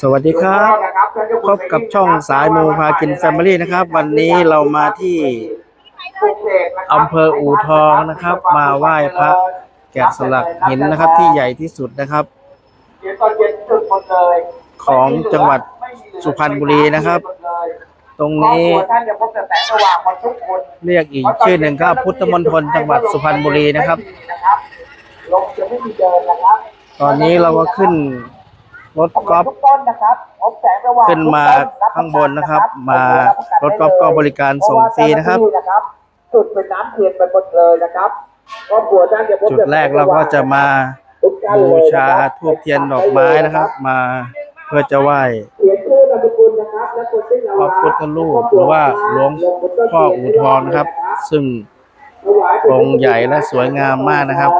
สวัสดีครับ พบกับช่องสายมูพากินแฟมิลี่นะครับ วันนี้เรามาที่อำเภออู่ทองนะครับ มาไหว้พระแกะสลักหินนะครับ ที่ใหญ่ที่สุดนะครับ ของจังหวัดสุพรรณบุรีนะครับ ตรงนี้ท่านจะพบแต่แสงสว่างมาทุกคนเรียกอีกชื่อหนึ่งก็พุทธมณฑลจังหวัดสุพรรณบุรีนะครับนะครับลงจะไม่มีเดินนะครับตอนนี้เราก็ขึ้น รถกอล์ฟทุกต้นนะครับพบแสงสว่างขึ้นมาข้างบนนะครับ มารถกอล์ฟก็บริการส่งฟรีนะครับจุดเป็นน้ำเทียนไปหมดเลยนะครับครอบครัวท่านจะพบจุดแรกเราก็จะมาบูชาทูบเทียนดอกไม้นะครับ มาเพื่อจะไหว้เขียนชื่อนามสกุลนะครับและคนที่พระพุทธรูปหรือว่าหลวงพ่ออู่ทองนะครับ ซึ่งองค์ใหญ่และสวยงามมากนะครับ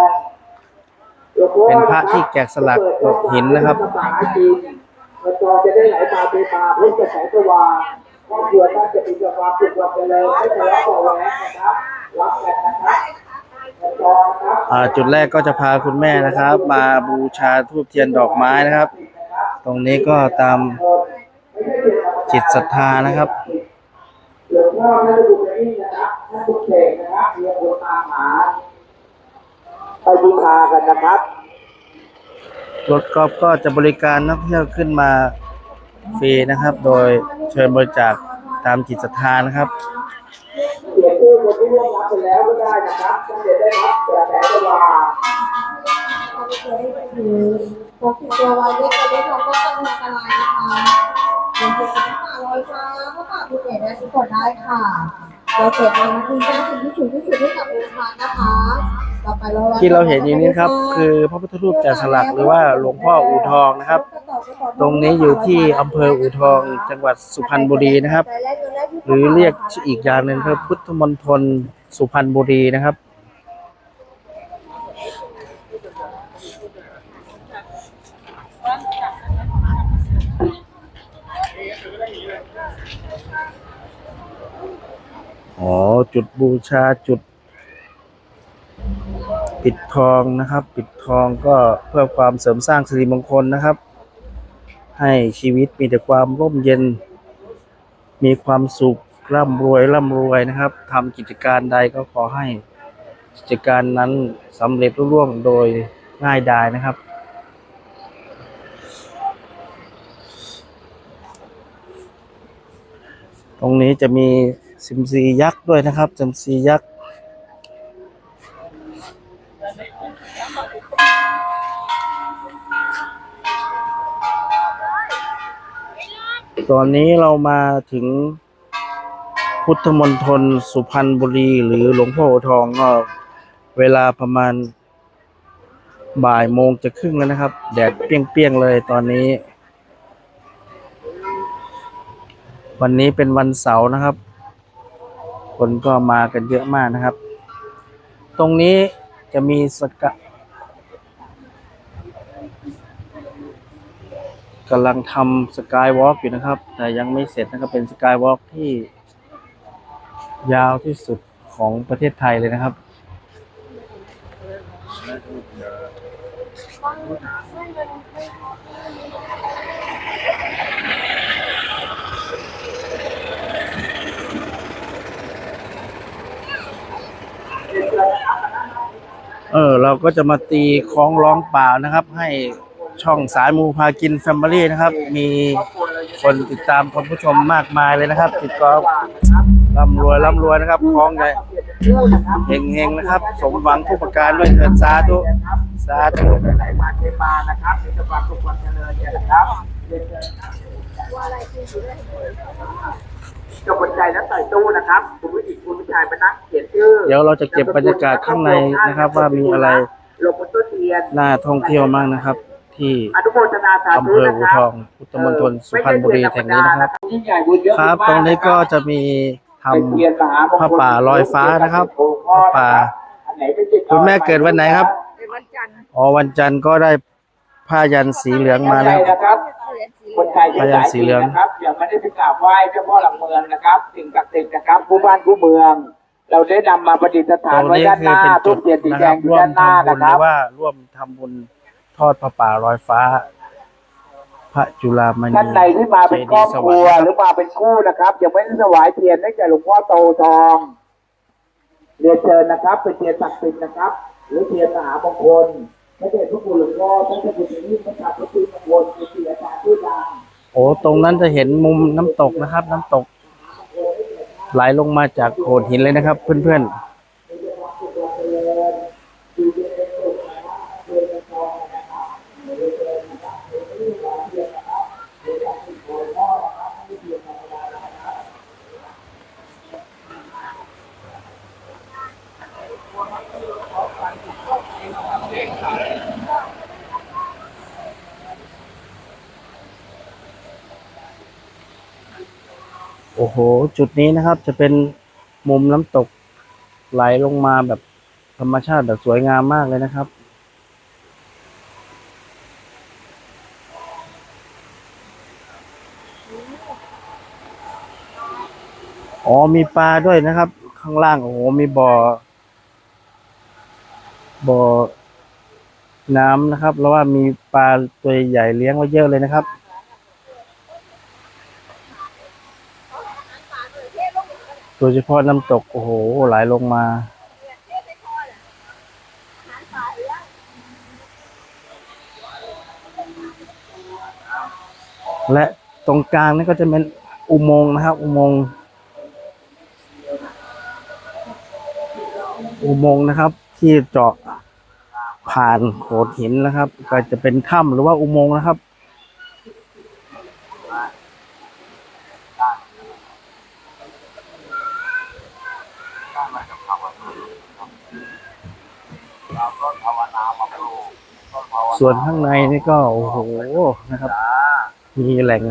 เป็นพระที่แกะสลักหินนะครับจอจะได้ไหลตาไปตาพ้นกระแสสว่างครอบครัวน่าจะเป็นความสุขความเจริญไม่ทะเลาะเบาะแว้งนะครับรักกันนะครับจุดแรกก็จะพาคุณแม่นะครับ มาบูชาทูบเทียนดอกไม้นะครับ ตรงนี้ก็ตามจิตศรัทธานะครับหลวงพ่อท่านบุญนี่นะครับท่านบุญเสกนะครับเรียกคนตามหา ไปบูชากันนะครับรถกอล์ฟก็จะบริการนักท่องเที่ยวขึ้นมาฟรีนะครับ โดยเชิญบริจาคตามจิตศรัทธานะครับเขียนชื่อคนที่ร่วมรับไปแล้วก็ได้นะครับท่านจะได้รับแต่แสงสว่างพกติดตัวไว้เล็กเล็กเราก็ต้องอันตรายนะคะเดี๋ยวจะเป็นป่าลอยฟ้าก็ป่าภูเก็ตได้ทุกคนได้ค่ะเราเก็บเงินคืนการสิ่งที่ถูกที่สุดให้กับองค์พระนะคะต่อไปเรา ที่เราเห็นอยู่นี้ครับ คือพระพุทธรูปแกะสลักหรือว่าหลวงพ่ออู่ทองนะครับ ตรงนี้อยู่ที่อำเภออู่ทอง จังหวัดสุพรรณบุรีนะครับ หรือเรียกอีกอย่างหนึ่งคือพุทธมณฑลสุพรรณบุรีนะครับอ๋อจุดบูชาจุด ปิดทองนะครับ ปิดทองก็เพื่อความเสริมสร้างสิริมงคลนะครับ ให้ชีวิตมีแต่ความร่มเย็น มีความสุขร่ำรวยร่ำรวยนะครับทำกิจการใดก็ขอให้กิจการนั้นสำเร็จรุ่ร่วงโดยง่ายดายนะครับ ตรงนี้จะมีซิมซียักษ์ด้วยนะครับซิมซียักษ์ ตอนนี้เรามาถึงพุทธมณฑลสุพรรณบุรี หรือหลวงพ่อทองก็เวลาประมาณบ่ายโมงจะครึ่งแล้วนะครับ แดดเปรี้ยงๆเลยตอนนี้ วันนี้เป็นวันเสาร์นะครับ คนก็มากันเยอะมากนะครับ ตรงนี้จะมีสกะ กำลังทำสกายวอล์กอยู่นะครับ แต่ยังไม่เสร็จนะครับเป็นสกายวอล์กที่ ยาวที่สุดของประเทศไทยเลยนะครับ เออ เราก็จะมาตีคล้องร้องเปล่านะครับ ให้ ช่องสายมูพากินแฟมิลี่นะครับ มีคนติดตามคนผู้ชมมากมายเลยนะครับ ติดก็ร่ำรวยร่ำรวยนะครับคล้องใหญ่เฮงเฮงๆนะครับ สมหวังทุกประการด้วยเถิดสาธุสาธุไหลมาเทมานะครับมีแต่ความสุขความเจริญเนี่ยนะครับจบบนใจแล้วใส่ตู้นะครับคุณผู้หญิงคุณผู้ชายไปนั่งเขียนชื่อเดี๋ยวเราจะเก็บบรรยากาศข้างในนะครับ ว่ามีอะไรลงบนต้นเทียนน่าท่องเที่ยวมากนะครับ ที่อนุโมทนาสาอำธุเภอนะอูครับทองพุทธมณฑลสุพรรณบุรีแห่งนี้นะครับยิ่งใหญ่บุญเยอะครับ ตรงนี้ก็จะมีทำผ้าป่าลอยฟ้านะครับผ้าป่า คุณแม่เกิดวันไหนครับวันจันทร์อ๋อวันจันทร์ก็ได้ผ้ายันสีเหลืองมาแล้วนะครับคนไทยพยัญชนะสีเหลืองนะครับยังไม่ได้ไปกราบไหว้เจ้าพ่อหลักเมืองนะครับสิ่งศักดิ์สิทธิ์นะครับผู้บ้านผู้เมืองเราได้นำมาประดิษฐาตนรงไว้นี้ด้านคืหอน้าเป็นทุจุกดเทียนสีนะแดครับงอยู่ร่วด้ามนหน้าทำบุญนะหครืรับอว่าร่วมทำบุญ ทอดผ้าป่าลอยฟ้าเพระจุลามณีท่านใดที่มาเป็นครอบครัวหรือมาเป็นคู่นะครับยังไม่ได้ถวายเทียนให้แก่หลวงพ่อโตทองเรียนเชิญนะครับ เป็นเทียนศักดิ์สิทธิ์นะครับ หรือเทียนมหามงคลพระเดชพระคุณหลวงพ่อท่านเจ้าคุณนี่พระจักรพระคุณมงคลคือศิลอาจารย์ชื่อดังโอ้ตรงนั้นจะเห็นมุมน้ำตกนะครับ น้ำตก ไหลลงมาจากโขดหินเลยนะครับ เพื่อนๆ โอ้โห จุดนี้นะครับ จะเป็นมุมน้ำตกไหลลงมาแบบธรรมชาติแบบสวยงามมากเลยนะครับ อ๋อมีปลาด้วยนะครับ ข้างล่างโอ้โหมีบ่อ บ่อน้ำนะครับ แล้วว่ามีปลาตัวใหญ่เลี้ยงไว้เยอะเลยนะครับ โดยเฉพาะน้ำตก โอ้โห ไหลลงมา และตรงกลางนี่ก็จะเป็นอุโมงค์นะครับ อุโมงค์อุโมงค์นะครับ ที่เจาะผ่านโขดหินนะครับ ก็จะเป็นถ้ำหรือว่าอุโมงค์นะครับ ส่วนข้างในนี่ก็โอ้โหนะครับ มีแหล่ง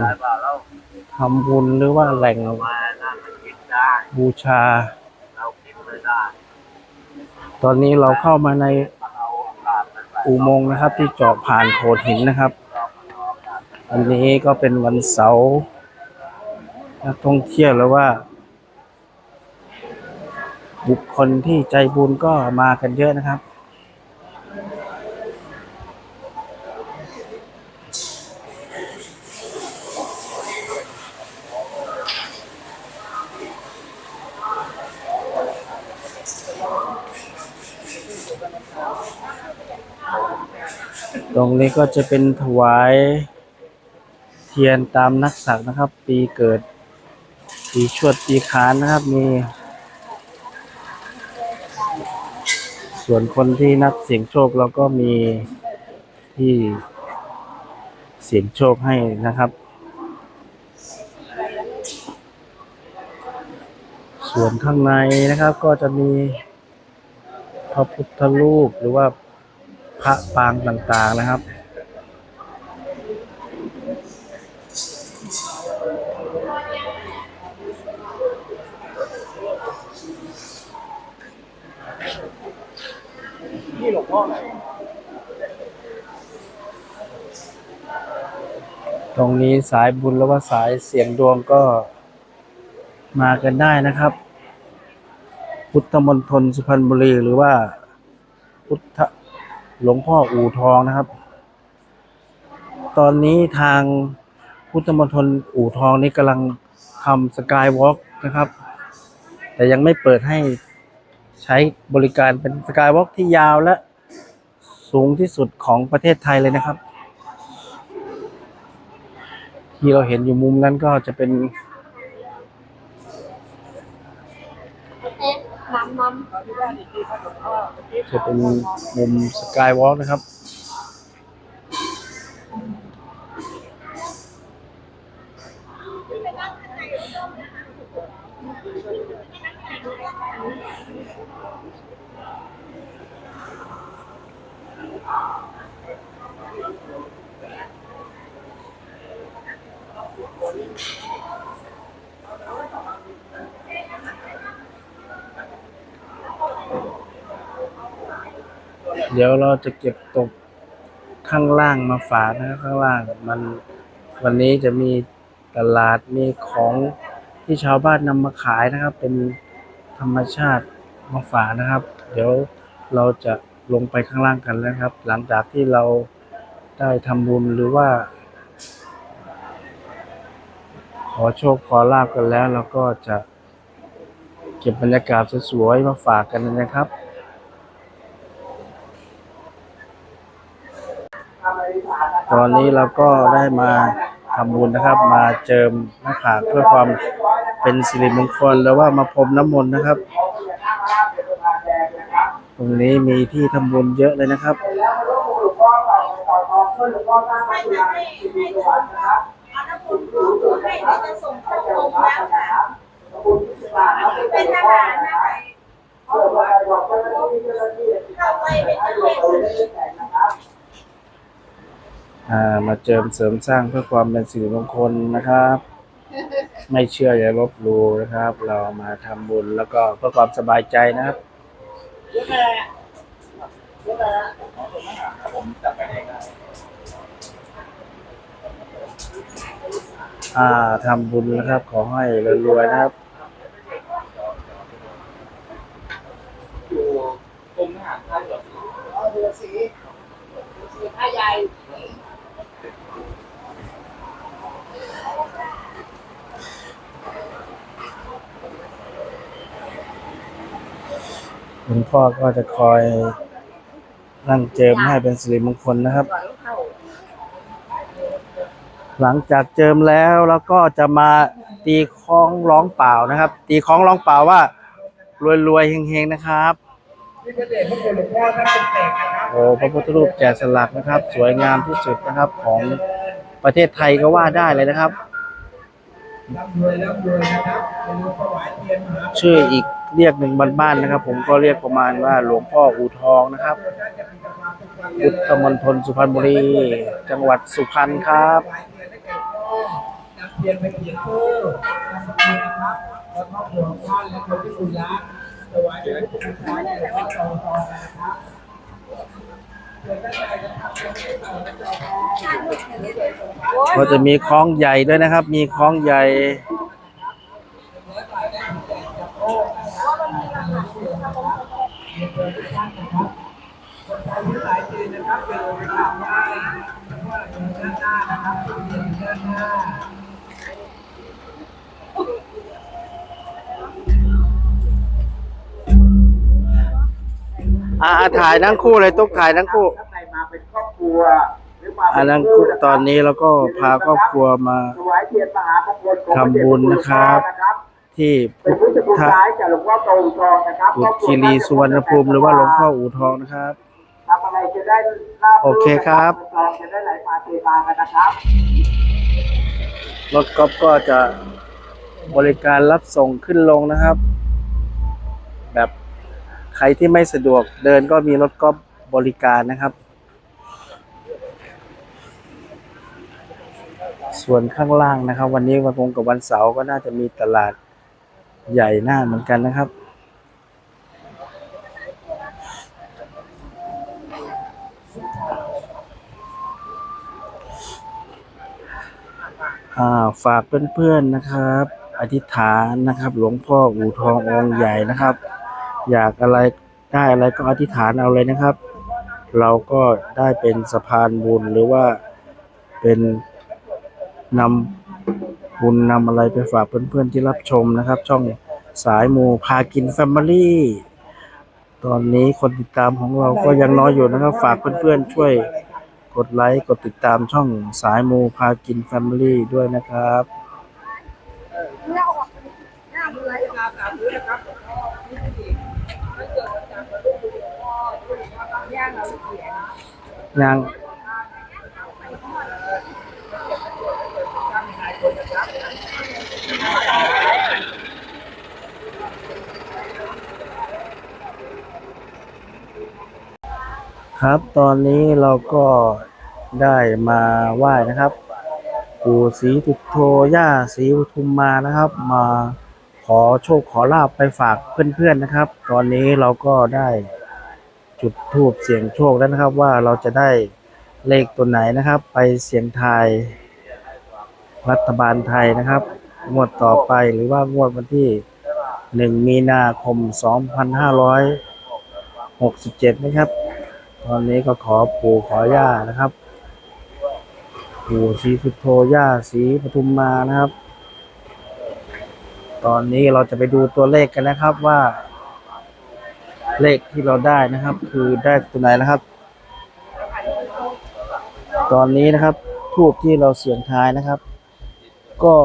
ทำบุญหรือว่าแหล่งบูชา ตอนนี้เราเข้ามาในอุโมงค์นะครับ ที่เจาะผ่านโขดหินนะครับ อันนี้ก็เป็นวันเสาร์นักท่องเที่ยวหรือว่า บุคคลที่ใจบุญก็มากันเยอะนะครับ ต รงนี้ก็จะเป็นถวายเทียนตามนักสักนะครับ ปีเกิด ปีชวดปีขานนะครับมีส่วนคนที่นักเสียงโชคเราก็มีที่เสียงโชคให้นะครับ ส่วนข้างในนะครับก็จะมีพระพุทธรูปหรือว่า พระปางต่างๆนะครับ นี่หลวงพ่อไหนตรงนี้สายบุญหรือว่าสายเสียงดวงก็มากันได้นะครับ พุทธมณฑลสุพรรณบุรีหรือว่าพุทธ หลวงพ่ออู่ทองนะครับ ตอนนี้ทางพุทธมณฑลอู่ทองนี้กำลังทำสกายวอล์กนะครับ แต่ยังไม่เปิดให้ใช้บริการเป็นสกายวอล์กที่ยาวและสูงที่สุดของประเทศไทยเลยนะครับ ที่เราเห็นอยู่มุมนั้นก็จะเป็น น้ำน้ำ จะเป็นมุมสกายวอล์กนะครับ เดี๋ยวเราจะเก็บตกข้างล่างมาฝากนะครับข้างล่างมันวันนี้จะมีตลาดมีของที่ชาวบ้านนำมาขายนะครับ เป็นธรรมชาติมาฝากนะครับ เดี๋ยวเราจะลงไปข้างล่างกันแล้วครับ หลังจากที่เราได้ทำบุญหรือว่า ขอโชคขอลาบกันแล้วเราก็จะเก็บบรรยากาศสวยๆมาฝากกันนะครับ ตอนนี้เราก็ได้มาทำบุญนะครับ มาเจิมหน้าผากเพื่อความเป็นสิริมงคลแล้วว่ามาพรมน้ำมนต์นะครับ ตรงนี้มีที่ทำบุญเยอะเลยนะครับเป็นทหารนะคะเข้าไปเป็นทหาร อ่ามาเจิมเสริมสร้างเพื่อความเป็นสิริมงคลนะครับ ไม่เชื่ออย่าลบหลู่นะครับ เรามาทำบุญแล้วก็เพื่อความสบายใจนะครับอ่าทำบุญนะครับ ขอให้รวยๆนะครับห ลวงพ่อก็จะคอยนั่งเจิมให้เป็นสิริมงคลนะครับ หลังจากเจิมแล้วแล้วก็จะมาตีคล้องร้องเปล่านะครับ ตีคล้องร้องเปล่าว่ารวยๆเฮงๆนะครับโอ้พระพุทธรูปแกะสลักนะครับ สวยงามที่สุดนะครับของประเทศไทยก็ว่าได้เลยนะครับ ชื่ออีกเรียกหนึ่งบ้านๆนะครับ ผมก็เรียกประมาณว่าหลวงพ่ออูทองนะครับพุทธมณฑลสุพรรณบุรี จังหวัดสุพรรณครับเรียนไปเขียนเพิ่มนะครับแล้วก็หลวงท่านและคนที่คุณรักถวายเป็นผู้ชายและก็ต่อต่อนะครับ ก็จะมีคล้องใหญ่ด้วยนะครับ มีคล้องใหญ่อ่า อาถ่ายทั้งคู่เลยตุ๊กถ่ายทั้งคู่ข้างในมาเป็นครอบครัวหรือมาเป็นนนั้นคู่ตอนนี้เราก็พาครอบครัวมา ถวายเทียนมหามงคลของทำบุญนะครับที่เป็นพุทธคุณธร้ายจากหลวงพ่อโตทองนะครับบุตรคีรีสุวรรณภูมิหรือว่าหลวงพ่ออู่ทองนะครับ ทำอะไรจะได้ราบโอเคครับ จะได้ไหลมาเทมากันนะครับ รถก๊อฟก็จะบริการรับส่งขึ้นลงนะครับ แบบ ใครที่ไม่สะดวกเดินก็มีรถก๊อฟบริการนะครับ ส่วนข้างล่างนะครับ วันนี้วันพงกับวันเสาร์ก็น่าจะมีตลาดใหญ่หน้าเหมือนกันนะครับอ่าฝากเพื่อนๆนะครับ อธิษฐานนะครับ หลวงพ่ออู่ทององค์ใหญ่นะครับ อยากอะไรได้อะไรก็อธิษฐานเอาเลยนะครับ เราก็ได้เป็นสะพานบุญหรือว่าเป็นนำบุญนำอะไรไปฝากเพื่อนๆที่รับชมนะครับ ช่องสายมูพากินแฟมิลี่ตอนนี้คนติดตามของเราก็ยังน้อยอยู่นะครับ ฝากเพื่อนๆช่วยกดไลค์กดติดตามช่องสายมูพากินแฟมิลี่ด้วยนะครับ ยังครับตอนนี้เราก็ได้มาไหว้นะครับ ปู่ศรีทุโธย่าศรีปทุมมานะครับ มาขอโชคขอลาบไปฝากเพื่อนๆนะครับ ตอนนี้เราก็ได้ จุดธูปเสียงโชคแล้วนะครับ ว่าเราจะได้เลขตัวไหนนะครับ ไปเสียงทายรัฐบาลไทยนะครับ งวดต่อไปหรือว่างวดวันที่หนึ่งมีนาคมสองพันห้าร้อยหกสิบเจ็ดนะครับ ตอนนี้ก็ขอปู่ขอย่านะครับ ปู่ศรีสุโธย่าศรีปทุมมานะครับ ตอนนี้เราจะไปดูตัวเลขกันนะครับว่า เลขที่เราได้นะครับ คือได้ตัวไหนนะครับ ตอนนี้นะครับทูบที่เราเสียงทายนะครับ ก็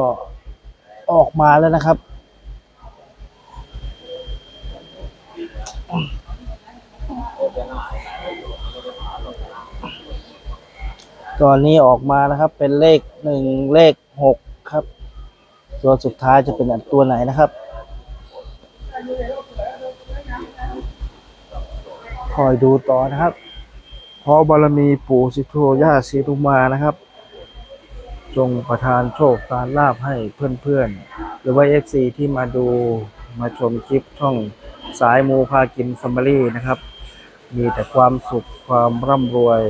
ออกมาแล้วนะครับ ตอนนี้ออกมานะครับเป็นเลขหนึ่งเลขหกครับ ตัวสุดท้ายจะเป็นอันตัวไหนนะครับ คอยดูต่อนะครับขอบารมีปู่สิโธย่าศรีทุมานะครับ จงประทานโชคการลาบให้เพื่อนๆ หรือว่า FC ที่มาดูมาชมคลิปช่องสายมูพากินซัมมารีนะครับ มีแต่ความสุขความร่ำรวย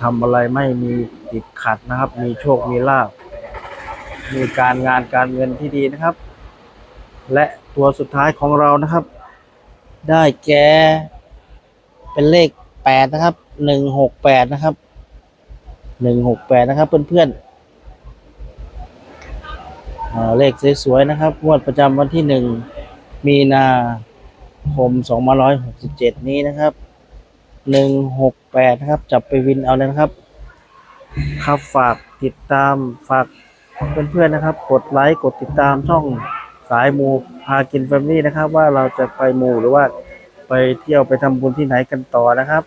ทำอะไรไม่มีติดขัดนะครับ มีโชคมีลาบ มีการงานการเงินที่ดีนะครับ และตัวสุดท้ายของเรานะครับ ได้แก่เป็นเลขแปดนะครับหนึ่งหกแปดนะครับหนึ่งหกแปดนะครับเพื่อนๆเลขสวยๆนะครับงวดประจำวันที่หนึ่งมีนาคมสองพันร้อยหกสิบเจ็ดนี้นะครับหนึ่งหกแปดนะครับ จับไปวินเอาเลยนะครับ ครับฝากติดตามฝากเพื่อนๆนะครับ กดไลค์กดติดตามช่อง สายมูพากินแฟมิลี่นะครับ ว่าเราจะไปมูหรือว่าไปเที่ยวไปทำบุญที่ไหนกันต่อนะครับ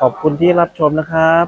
ขอบคุณที่รับชมนะครับ